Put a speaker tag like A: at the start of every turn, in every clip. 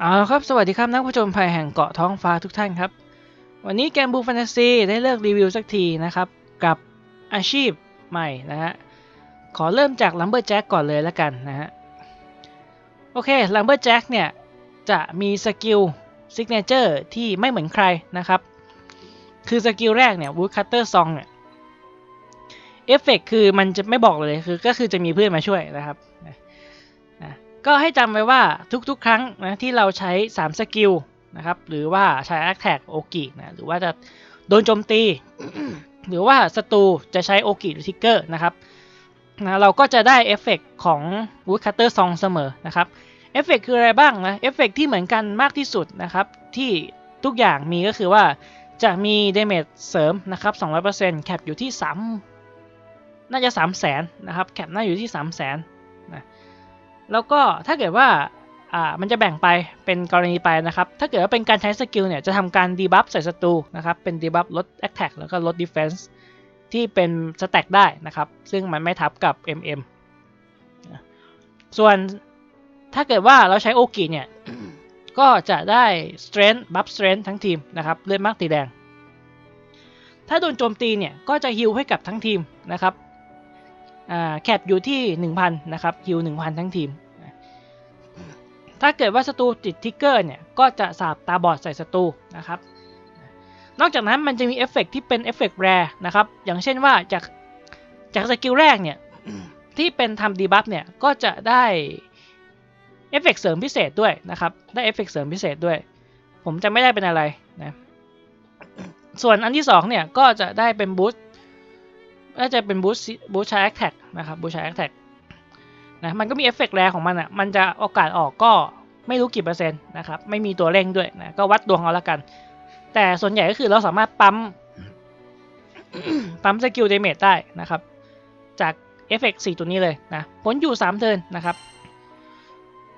A: เอาละครับ สวัสดีครับนักผู้ชมภัยแห่งเกาะท้องฟ้าทุกท่านครับ วันนี้แกมบูแฟนตาซีได้เลือกรีวิวสักทีนะครับ กับอาชีพใหม่นะฮะ ขอเริ่มจากลัมเบอร์แจ็คก่อนเลยแล้วกันนะฮะ โอเคลัมเบอร์แจ็คเนี่ย จะมีสกิลซิกเนเจอร์ที่ไม่เหมือนใครนะครับ คือสกิลแรกเนี่ยวูดคัตเตอร์ซองเนี่ยเอฟเฟกคือมันจะไม่บอกเลยคือก็คือจะมีเพื่อนมาช่วยนะครับ ก็ให้จำไว้ว่าทุกๆ ครั้งนะที่เราใช้ 3 สกิลนะครับหรือว่าใช้ a อ t a c k โอกินะหรือว่าจะโดนโจมตี หรือว่าศัตรูจะใช้โอกิหรือทิกเกอร์นะครับนะเราก็จะได้เอฟเฟกของ Woodcutter Song เสมอนะครับเอฟเฟกคืออะไรบ้างนะเอฟเฟกที่เหมือนกันมากที่สุดนะครับที่ทุกอย่างมีก็คือว่าจะมีเดเมจเสริมนะครับ200%แคปอยู่ที่ 3 น่าจะ 3 0 0แสนนะครับแคปน่าอยู่ที่ 3 0 0แสนนะ แล้วก็ถ้าเกิดว่าอ่ามันจะแบ่งไปเป็นกรณีไปนะครับ ถ้าเกิดว่าเป็นการใช้สกิลเนี่ย จะทำการดีบัฟใส่ศัตรูนะครับ เป็นดีบัฟลด Attack แล้วก็ลด Defense ที่เป็นสแต็กได้นะครับ ซึ่งมันไม่ทับกับ MM ส่วนถ้าเกิดว่าเราใช้โอกิเนี่ย ก็จะได้ strength buff strength ทั้งทีมนะครับ เลือดมากตีแดง ถ้าโดนโจมตีเนี่ย ก็จะฮิลให้กับทั้งทีมนะครับ แคปอยู่ที่ 1,000 นะครับฮิล1,000 ทั้งทีม ถ้าเกิดว่าศัตรูติดทิกเกอร์เนี่ย ก็จะสาบตาบอดใส่ศัตรูนะครับ นอกจากนั้นมันจะมีเอฟเฟกที่เป็นเอฟเฟกแรนะครับ อย่างเช่นว่าจากจากสกิลแรกเนี่ย ที่เป็นทำดีบัฟเนี่ย ก็จะได้เอฟเฟกเสริมพิเศษด้วยนะครับ ได้เอฟเฟกเสริมพิเศษด้วย ผมจะไม่ได้เป็นอะไรนะ ส่วนอันที่2เนี่ยก็จะได้เป็นบูสต์ น่าจะเป็นบูสต์บูสชาร์แท็กนะครับบูสชาร์แท็กนะมันก็มีเอฟเฟกต์แรงของมันอะมันจะโอกาสออกก็ไม่รู้กี่เปอร์เซ็นต์นะครับไม่มีตัวเร่งด้วยนะก็วัดดวงเอาละกัน แต่ส่วนใหญ่ก็คือเราสามารถปั๊มปั๊มสกิลเดเมจได้นะครับ จากเอฟเฟกต์4ตัวนี้เลยนะผลอยู่3เทิร์นนะครับ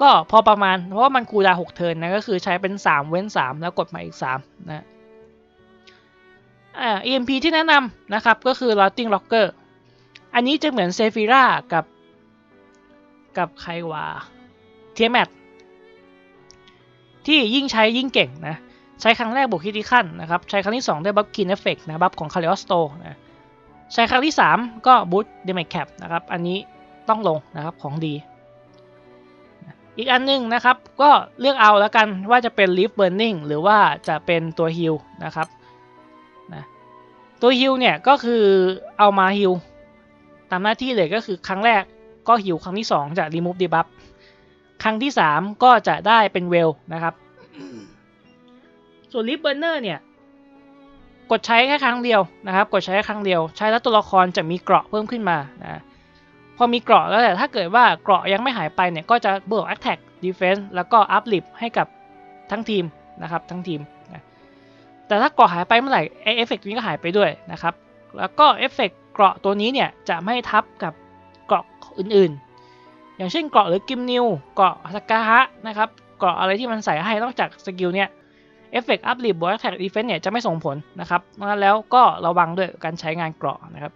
A: ก็พอประมาณเพราะว่ามันคูลดาวน์6เทิร์นนะก็คือใช้เป็น 3 เว้น 3 แล้วกดมาอีก3นะ EMP ที่แนะนำนะครับก็คือ Routing Locker อันนี้จะเหมือนเซฟิรากับกับใครวะเทียแมทที่ยิ่งใช้ยิ่งเก่งนะ ใช้ครั้งแรกบวกคิดที่ขั้นนะครับ ใช้ครั้งที่ 2 ได้บัฟคินเอฟเฟกนะบัฟของคาริออสโตนะใช้ครั้งที่ 3 ก็บูตเดเมจแคปนะครับ อันนี้ต้องลงนะครับของดี อีกอันหนึงนะครับ ก็เลือกเอาแล้วกันว่าจะเป็น Leaf Burning หรือว่าจะเป็นตัวฮิลนะครับ ตัวฮิลเนี่ยก็คือเอามาฮิลตามหน้าที่เลยก็คือครั้งแรกก็ฮิลครั้งที่ 2 จะ remove debuff ครั้งที่ 3 ก็จะได้เป็นเวลนะครับ ส่วน Leaf Burner เนี่ย กดใช้แค่ครั้งเดียวนะครับ กดใช้แค่ครั้งเดียว ใช้แล้วตัวละครจะมีเกราะเพิ่มขึ้นมานะพอมีเกราะแล้วแต่ถ้าเกิดว่าเกราะยังไม่หายไปเนี่ยก็จะบวก Attack Defense แล้วก็ Up Lip ให้กับทั้งทีมนะครับทั้งทีม แต่ถ้าเกราะหายไปเมื่อไหร่ไอเอฟเฟกต์นี้ก็หายไปด้วยนะครับ แล้วก็เอฟเฟกต์เกราะตัวนี้เนี่ยจะไม่ทับกับเกราะอื่นๆ อย่างเช่นเกราะหรือกิมนิวเกราะสกาฮะนะครับเกราะอะไรที่มันใส่ให้นอกจากสกิลเนี่ยเอฟเฟกต์อัพลิบบวกแท็กดีเฟนต์เนี่ยจะไม่ส่งผลนะครับแล้วก็ระวังด้วยการใช้งานเกราะนะครับ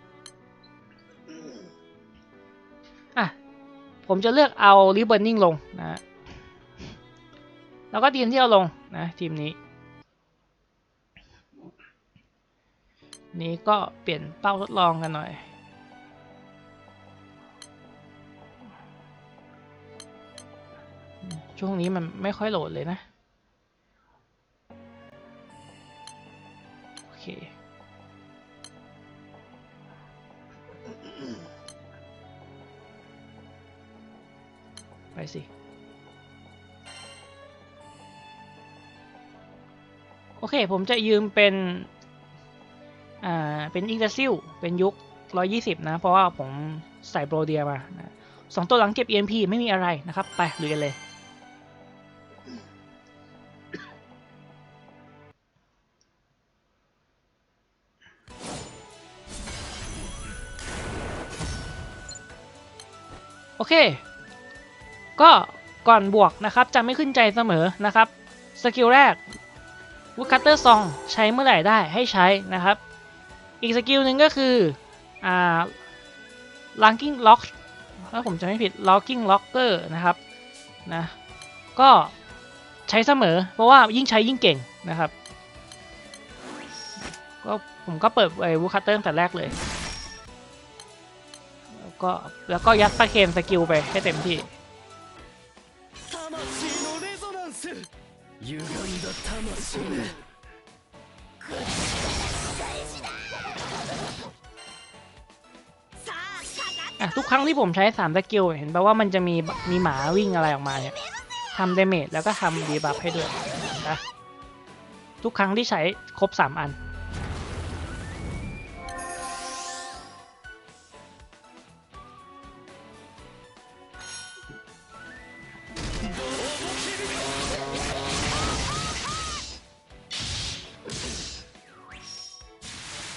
A: อะผมจะเลือกเอาริบเบิ n นิ่งลงนะฮะแล้วก็ทีมที่เอาลงนะทีมนี้ นี้ก็เปลี่ยนเป้าทดลองกันหน่อย ช่วงนี้มันไม่ค่อยโหลดเลยนะ โอเคไปสิ โอเค ผมจะยืมเป็น เป็นอิงเดซิลเป็นยุค 120 นะ เพราะว่าผมใส่โปรเดียมาสองตัวหลังเก็บ EMP ไม่มีอะไรนะครับ ไปลุยกันเลยโอเค ก็ก่อนบวกนะครับจะไม่ขึ้นใจเสมอนะครับ สกิลแรกวูดคัตเตอร์ซองใช้เมื่อไหร่ได้ให้ใช้นะครับ อีกสกิลหนึ่งก็คือ อ่า Locking Lock ถ้าผมจะไม่ผิด Locking Locker นะครับ นะ ก็ใช้ ช้เสมอ เพราะว่ายิ่งใช้ยิ่งเก่งนะครับ ก็ผมก็เปิดไอ้วูคัตเตอร์ตั้งแต่แรกเลย แล้วก็แล้วก็ยัดประเคนสกิลไปให้เต็มที่
B: 魂のレゾナンス歪んだ魂
A: อะทุกครั้งที่ผมใช้3สกิลเห็นแปลว่ามันจะมีมีหมาวิ่งอะไรออกมาเนี่ยทำเดเมจแล้วก็ทำดีบัฟให้ด้วยนะทุกครั้งที่ใช้ครบ 3 อัน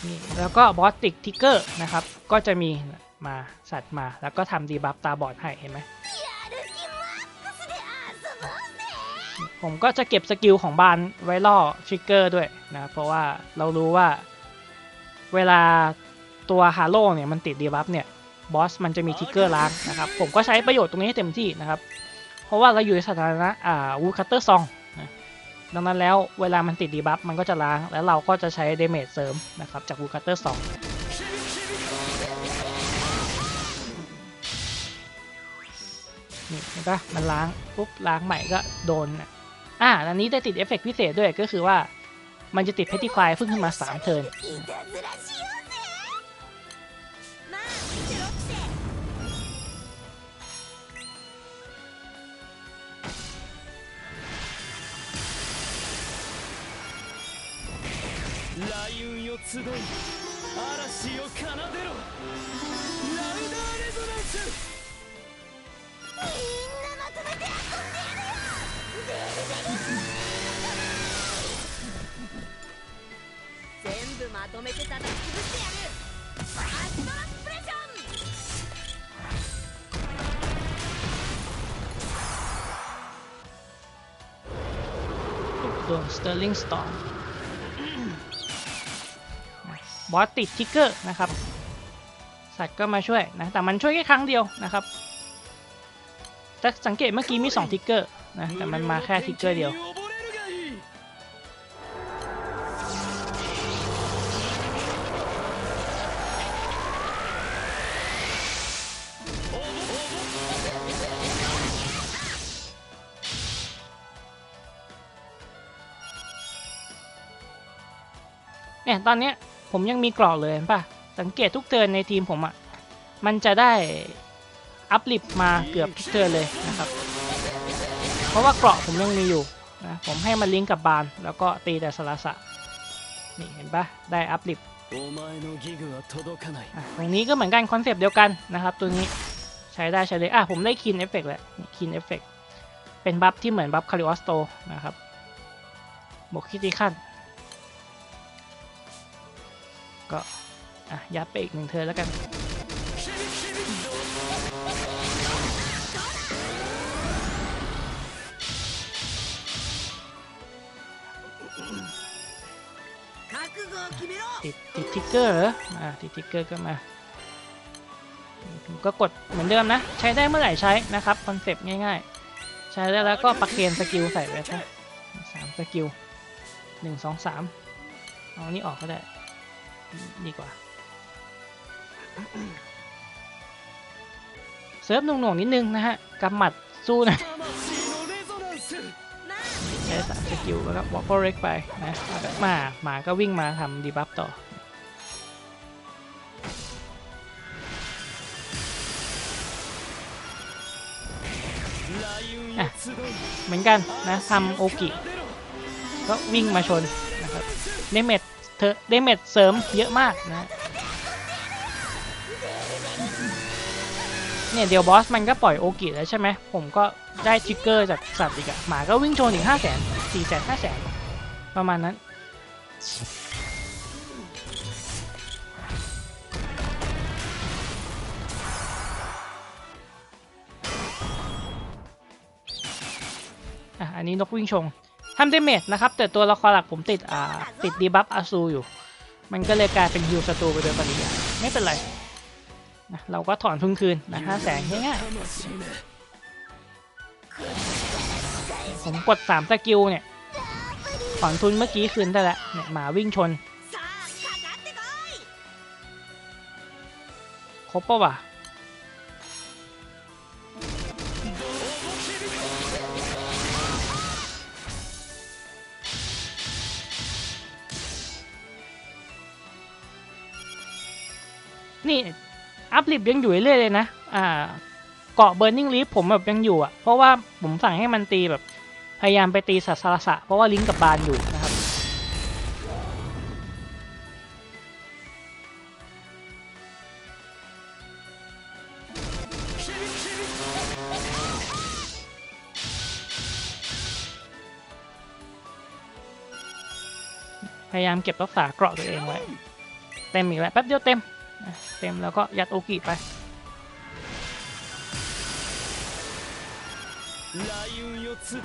A: นี่แล้วก็บอสติกทิกเกอร์นะครับ ก็จะมี มาสัตว์มา แล้วก็ทำดีบัฟตาบอดให้เห็นไหมผมก็จะเก็บสกิลของบานไว้ล่อทริกเกอร์ด้วยนะ เพราะว่าเรารู้ว่าเวลาตัวฮาโลเนี่ยมันติดดีบัฟเนี่ยบอสมันจะมีทริกเกอร์ล้างนะครับผมก็ใช้ประโยชน์ตรงนี้ให้เต็มที่นะครับ เพราะว่าเราอยู่ในสถานะอ่าวูคัตเตอร์ซองดังนั้นแล้วเวลามันติดดีบัฟมันก็จะล้าง แล้วเราก็จะใช้เดเมจเสริมนะครับจากวูคัตเตอร์ซอง นี่เห็นปะมันล้างปุ๊บล้างใหม่ก็โดนอ่ะอ่าอันนี้ได้ติดเอฟเฟกต์พิเศษด้วยก็คือว่ามันจะติดเพติฟายเพิ่งขึ้นมา 3 เทิร์น
C: いたずらしようぜまあ見てろって
B: 雷雲よ集い嵐を奏でろラウダーレゾナンス
C: まとめて叩き潰してやるファーストラスプレッション
A: โดนสเตอร์ลิงสตอร์บอสติดทิกเกอร์นะครับ สัตว์ก็มาช่วยนะ แต่มันช่วยแค่ครั้งเดียวนะครับแต่สังเกตเมื่อกี้มี2ทิกเกอร์นะ แต่มันมาแค่ทิกเกอร์เดียว เนี่ยตอนเนี้ยผมยังมีกรอบเลยป่ะ สังเกตทุกเทินในทีมผมอะ่ะ มันจะได้อัพลิฟมาเกือบทุกเทินเลยนะครับ เพราะว่าเกราะผมยังมีอยู่นะผมให้มันลิงก์กับบาน แล้วก็ตีแต่สลาสะนี่เห็นป่ะได้อัพลิฟตรงนี้ก็เหมือนกันคอนเซปต์เดียวกันนะครับ ตัวนี้ใช้ได้ใช้เลยอะผมได้คินเอฟเฟกแล้วคินเอฟเฟกเป็นบัฟที่เหมือนบัฟคาริออสโตนะครับบวกคิติขั้น ก็ยัดไปอีกหนึ่งเธอแล้วกัน ติดติดทิกเกอร์เหรออะติดทิกเกอร์ก็มาก็กดเหมือนเดิมนะ ใช้ได้เมื่อไหร่ใช้นะครับคอนเซปต์ง่ายๆ ใช้ได้แล้วก็ปรกเลียนสกิลใส่ไว้นะสามสกิลหนึ่งสองสามเอานี้ออกก็ได้ ดีกว่าเซิร์ฟหน่วงๆนิดนึงนะฮะกำหมัดสู้นะใช้สามสกิลแล้วก็บล็อกเล็กไปนะมาหมาก็วิ่งมาทำดีบัฟต่อเหมือนกันนะทำโอกิก็วิ่งมาชนนะครับเนเมต เธอเดเมจเสริมเยอะมากนะ เนี่ยเดี๋ยวบอสมันก็ปล่อยโอกิแล้วใช่ไหม ผมก็ได้ทริกเกอร์จากสัตว์อีกอะหมาก็วิ่งโชนอีกห้าแสนสี่แสนห้าแสนประมาณนั้น อะ อันนี้นกวิ่งชง ทำเดเมจนะครับ แต่ตัวละครหลักผมติดอ่าติดดีบัฟอาซูอยู่ มันก็เลยกลายเป็นฮิวสตูไปโดยปริยายไม่เป็นไรนะเราก็ถอนทุนคืนนะห้าแสนง่าย
C: ๆ
A: ผมกดสามสกิลเนี่ย ถอนทุนเมื่อกี้คืนได้แล้วเนี่ยหมาวิ่งชน ครบปะวะ นี่อัพลิฟยังอยู่เรื่อยเลยนะ อ่า เกาะเบ r ร์ i ิง e ี f ผมแบบยังอยู่อะ เพราะว่าผมสั่งให้มันตีแบบ พยายามไปตีสัตว์สารสะ เพราะว่าลิงก์กับบานอยู่นะครับ พยายามเก็บรักษาเกราะตัวเองไว้ เต็มอีกแล้ว แป๊บเดียวเต็ม เต็มแล้วก็ยัดโอกิไป
B: 雷雲よ集い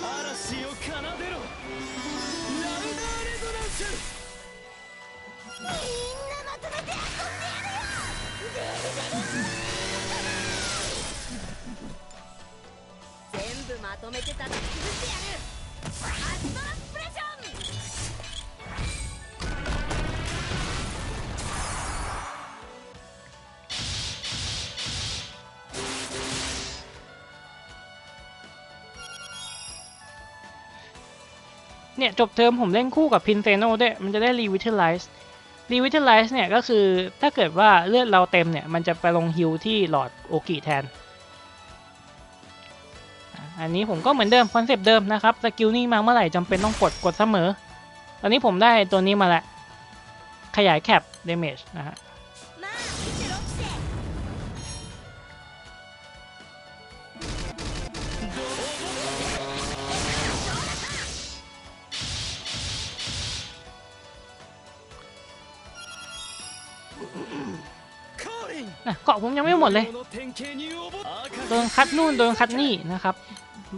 B: 嵐よ奏でろラウダーレゾナンス
C: みんなまとめて遊んでやるよ全部まとめて叩き潰してやる
A: เนี่ยจบเทอมผมเล่นคู่กับพินเซโนด้วยมันจะได้รีวิทไลซ์รีวิทไลซ์เนี่ยก็คือถ้าเกิดว่าเลือดเราเต็มเนี่ยมันจะไปลงฮิลที่หลอดโอกิแทน อันนี้ผมก็เหมือนเดิมคอนเซปต์เดิมนะครับสกิลนี่มาเมื่อไหร่จำเป็นต้องกดกดเสมอ ตอนนี้ผมได้ตัวนี้มาแล้วขยายแคปเดเมจนะฮะ เกาะผมยังไม่หมดเลยโดนคัดนู่นโดนคัดนี่นะครับ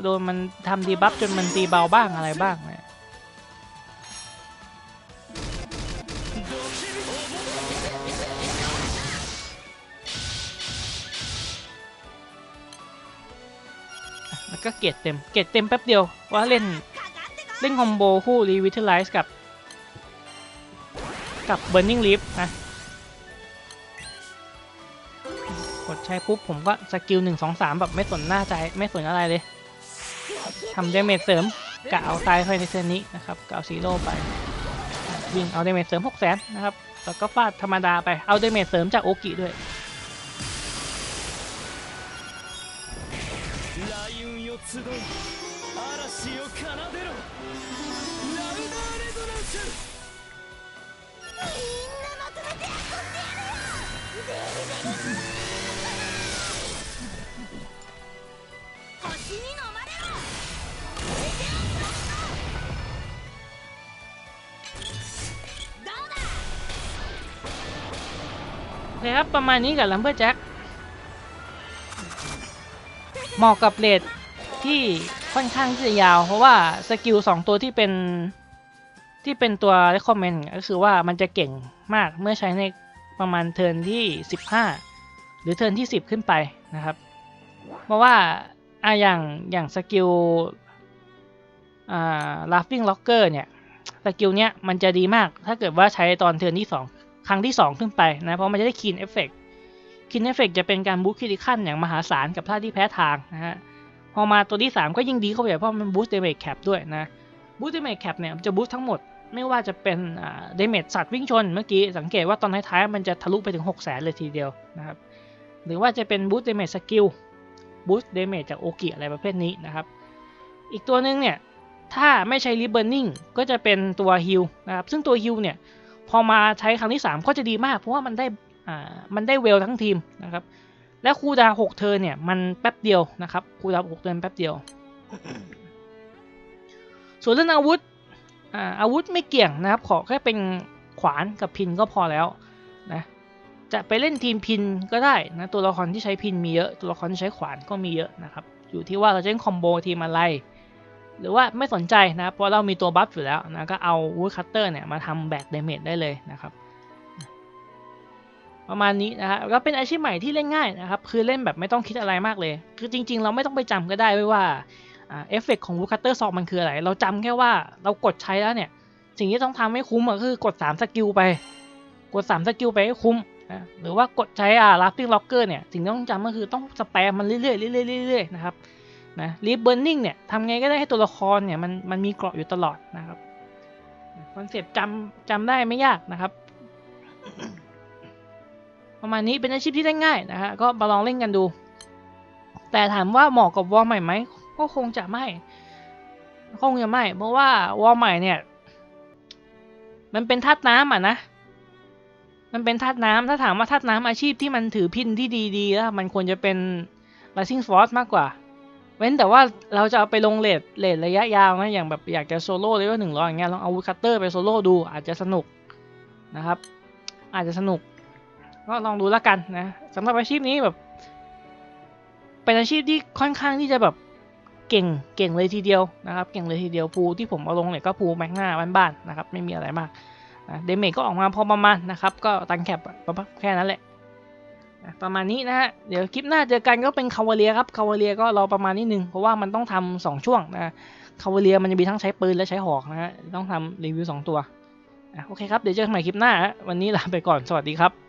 A: โดนมันทำดีบัฟจนมันตีเบาบ้างอะไรบ้างเนะแล้วก็เกตเต็ม เกตเต็มแป๊บเดียวว่าเล่นเล่นคอมโบคู่รีวิทเทอร์ไลซ์กับกับเบ Burning Leaf นะ ใช้ปุ๊บ ผมก็สกิลหนึ่งสองสามแบบไม่สนหน้าใจ ไม่สนอะไรเลยทำเดเมจเสริมกะเอาตายภายในเซนนี้นะครับกะเอาซีโร่ไปวิ่งเอาเดเมจเสริมหกแสนนะครับ แล้วก็ฟาดธรรมดาไปเอาเดเมจเสริมจากโอกิด้วย
B: 雷雲よ集い嵐よ奏で
A: คครับ ประมาณนี้กับลัมเบอร์แจ็คเหมาะกับเลดที่ค่อนข้างที่จะยาว เพราะว่าสกิลสองตัวที่เป็นที่เป็นตัว recommend ก็คือว่ามันจะเก่งมากเมื่อใช้ในประมาณเทิร์นที่ 15 หรือเทิร์นที่ 10 ขึ้นไปนะครับ เพราะว่าอะอย่างอย่างสกิลอ่า laughing locker เนี่ย สกิลเนี้ยมันจะดีมากถ้าเกิดว่าใช้ตอนเทิร์นที่ 2 ครั้งที่ 2 ขึ้นไปนะ เพราะมันจะได้คีนเอฟเฟกคีนเอฟเฟกจะเป็นการบูสต์คริติคันอย่างมหาศาลกับท่าที่แพ้ทางนะฮะ พอมาตัวที่ 3 ก็ยิ่งดีเข้าไปเพราะมันบูสต์เดเมจแคปด้วยนะ บูสต์เดเมจแคปเนี่ยจะบูสต์ทั้งหมด ไม่ว่าจะเป็นเดเมจสัตว์วิ่งชนเมื่อกี้สังเกตว่าตอนท้ายๆมันจะทะลุไปถึง6 0 0 0 0เลยทีเดียวนะครับ หรือว่าจะเป็นบูสต์เดเมจสกิล บูสต์เดเมจจากโอกิอะไรประเภทนี้นะครับ อีกตัวหนึ่งเนี่ยถ้าไม่ใช้ริบเบิร์นิ่งก็จะเป็นตัวฮิลนะครับ ซึ่งตัวฮิลเนี่ย พอมาใช้ครั้งที่ 3 ก็จะดีมาก เพราะว่ามันได้อ่ามันได้เวลทั้งทีมนะครับ และคูดาวน์6เทิร์นเนี่ยมันแป๊บเดียวนะครับคูดาวน์6เทิร์นแป๊บเดียว ส่วนเรื่องอาวุธอ่าอาวุธไม่เกี่ยงนะครับ ขอแค่เป็นขวานกับพินก็พอแล้วนะจะไปเล่นทีมพินก็ได้นะตัวละครที่ใช้พินมีเยอะ ตัวละครที่ใช้ขวานก็มีเยอะนะครับ อยู่ที่ว่าเราจะเล่นคอมโบทีมอะไร หรือว่าไม่สนใจนะเพราะเรามีตัวบัฟอยู่แล้วนะก็เอาวูดคัตเตอร์เนี่ยมาทำแบกเดเมจได้เลยนะครับประมาณนี้นะครับก็เป็นอาชีพใหม่ที่เล่นง่ายนะครับ คือเล่นแบบไม่ต้องคิดอะไรมากเลย คือจริง ๆ เราไม่ต้องไปจำก็ได้ไว้ว่าเอฟเฟกของวูคัตเตอร์ซองมันคืออะไร เราจำแค่ว่าเรากดใช้แล้วเนี่ย สิ่งที่ต้องทำให้คุ้มก็คือกด 3 สกิลไป กด 3 สกิลไปให้คุ้มนะหรือว่ากดใช้อ่า Laughing Locker เนี่ย สิ่งที่ต้องจำก็คือต้องสแปมมันเรื่อยๆเรื่อยๆเรื่อยๆนะครับ นะรีบเบิร์นิ่งเนี่ยทำไงก็ได้ให้ตัวละครเนี่ยมันมันมีเกราะอยู่ตลอดนะครับคอนเซปต์จำจำได้ไม่ยากนะครับ ประมาณนี้เป็นอาชีพที่ได้ง่ายนะฮะก็มาลองเล่นกันดู แต่ถามว่าเหมาะกับวอลใหม่ไหมก็คงจะไม่คงจะไม่ เพราะว่าวอลใหม่เนี่ย มันเป็นธาตุน้ำอะนะมันเป็นธาตุน้ำถ้าถามว่าธาตุน้ำอาชีพที่มันถือพินที่ดีๆแล้วมันควรจะเป็น Rising Force มากกว่า เว้นแต่ว่าเราจะเอาไปลงเลทเลทระยะยาวนะอย่างแบบอยากจะโซโล่เลยว่าหนึ่งร้อยอย่างเงี้ยลองเอาวูดคัตเตอร์ไปโซโล่ดูอาจจะสนุกนะครับ อาจจะสนุกก็ลองดูแล้วกันนะสำหรับอาชีพนี้แบบ เป็นอาชีพที่ค่อนข้างที่จะแบบเก่งเก่งเลยทีเดียวนะครับ เก่งเลยทีเดียวภูที่ผมเอาลงเนี่ยก็ภูแม็กหน้าบ้านๆนะครับ ไม่มีอะไรมากนะเดเมจก็ออกมาพอประมาณนะครับ ก็ตังแคปประมาณแค่นั้นแหละ ประมาณนี้นะฮะ เดี๋ยวคลิปหน้าเจอกันก็เป็นคาวาเลียครับคาวาเลียก็รอประมาณนิดนึง เพราะว่ามันต้องทำสองช่วงนะคาวาเลียมันจะมีทั้งใช้ปืนและใช้หอกนะฮะ ต้องทำรีวิวสองตัว โอเคครับ เดี๋ยวเจอกันใหม่คลิปหน้า วันนี้ลาไปก่อน สวัสดีครับ